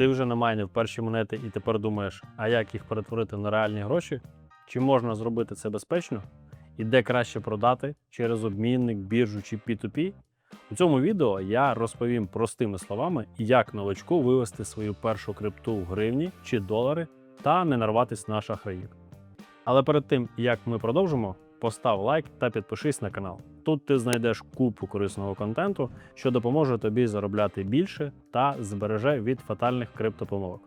Ти вже намайнив перші монети і тепер думаєш, а як їх перетворити на реальні гроші? Чи можна зробити це безпечно? І де краще продати через обмінник, біржу чи P2P? У цьому відео я розповім простими словами, як новачку вивести свою першу крипту в гривні чи долари та не нарватися на шахраїв. Але перед тим як ми продовжимо, постав лайк та підпишись на канал. Тут ти знайдеш купу корисного контенту, що допоможе тобі заробляти більше та збереже від фатальних криптопомилок.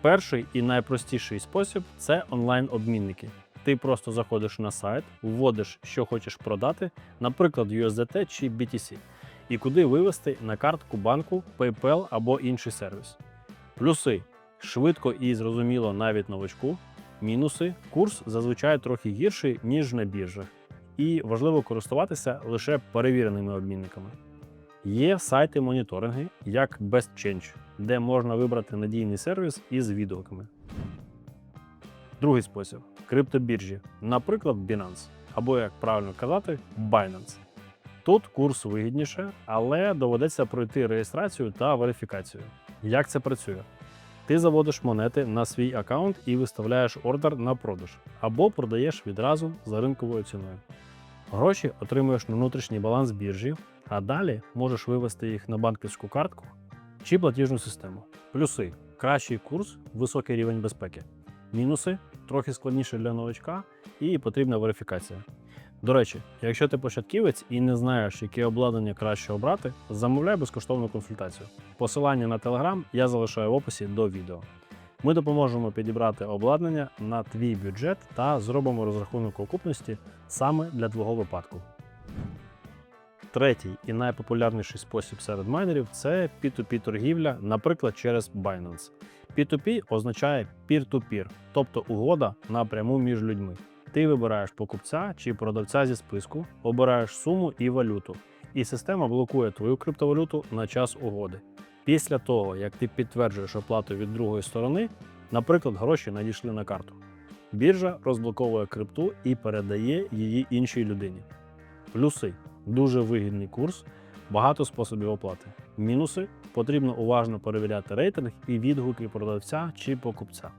Перший і найпростіший спосіб це онлайн-обмінники. Ти просто заходиш на сайт, вводиш, що хочеш продати, наприклад, USDT чи BTC, і куди вивести на картку банку, PayPal або інший сервіс. Плюси швидко і зрозуміло навіть новачку. Мінуси курс зазвичай трохи гірший, ніж на біржах, і важливо користуватися лише перевіреними обмінниками. Є сайти моніторинги, як BestChange, де можна вибрати надійний сервіс із відгуками. Другий спосіб криптобіржі, наприклад, Binance, або, як правильно казати, Binance. Тут курс вигідніше, але доведеться пройти реєстрацію та верифікацію. Як це працює? Ти заводиш монети на свій аккаунт і виставляєш ордер на продаж, або продаєш відразу за ринковою ціною. Гроші отримуєш на внутрішній баланс біржі, а далі можеш вивести їх на банківську картку чи платіжну систему. Плюси кращий курс, високий рівень безпеки. Мінуси трохи складніше для новачка і потрібна верифікація. До речі, якщо ти початківець і не знаєш, яке обладнання краще обрати, замовляй безкоштовну консультацію. Посилання на Telegram я залишаю в описі до відео. Ми допоможемо підібрати обладнання на твій бюджет та зробимо розрахунок окупності саме для твого випадку. Третій і найпопулярніший спосіб серед майнерів це P2P торгівля, наприклад, через Binance. P2P означає peer-to-peer, тобто угода напряму між людьми. Ти вибираєш покупця чи продавця зі списку, обираєш суму і валюту, і система блокує твою криптовалюту на час угоди. Після того, як ти підтверджуєш оплату від другої сторони, наприклад, гроші надійшли на карту. Біржа розблоковує крипту і передає її іншій людині. Плюси дуже вигідний курс, багато способів оплати. Мінуси потрібно уважно перевіряти рейтинг і відгуки продавця чи покупця.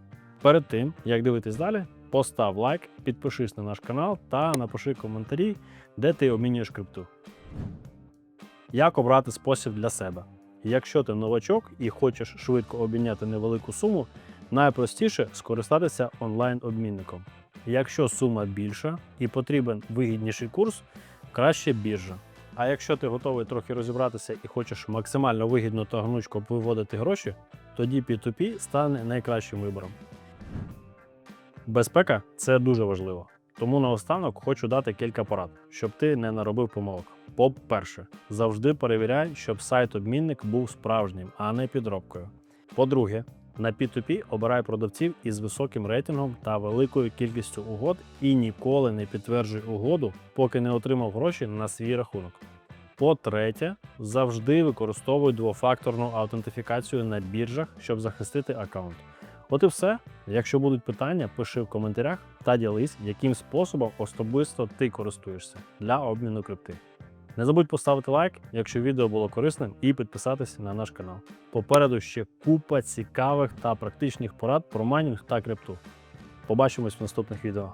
Перед тим, як дивитись далі, постав лайк, підпишись на наш канал та напиши коментарі, де ти обмінюєш крипту. Як обрати спосіб для себе? Якщо ти новачок і хочеш швидко обміняти невелику суму, найпростіше скористатися онлайн-обмінником. Якщо сума більша і потрібен вигідніший курс, краще біржа. А якщо ти готовий трохи розібратися і хочеш максимально вигідно та гнучко виводити гроші, тоді P2P стане найкращим вибором. Безпека це дуже важливо. Тому наостанок хочу дати кілька порад, щоб ти не наробив помилок. По-перше, завжди перевіряй, щоб сайт-обмінник був справжнім, а не підробкою. По-друге, на P2P обирай продавців із високим рейтингом та великою кількістю угод і ніколи не підтверджуй угоду, поки не отримав гроші на свій рахунок. По-третє, завжди використовуй двофакторну аутентифікацію на біржах, щоб захистити аккаунт. От і все. Якщо будуть питання, пиши в коментарях та ділись, яким способом особисто ти користуєшся для обміну крипти. Не забудь поставити лайк, якщо відео було корисним, і підписатися на наш канал. Попереду ще купа цікавих та практичних порад про майнінг та крипту. Побачимось в наступних відео.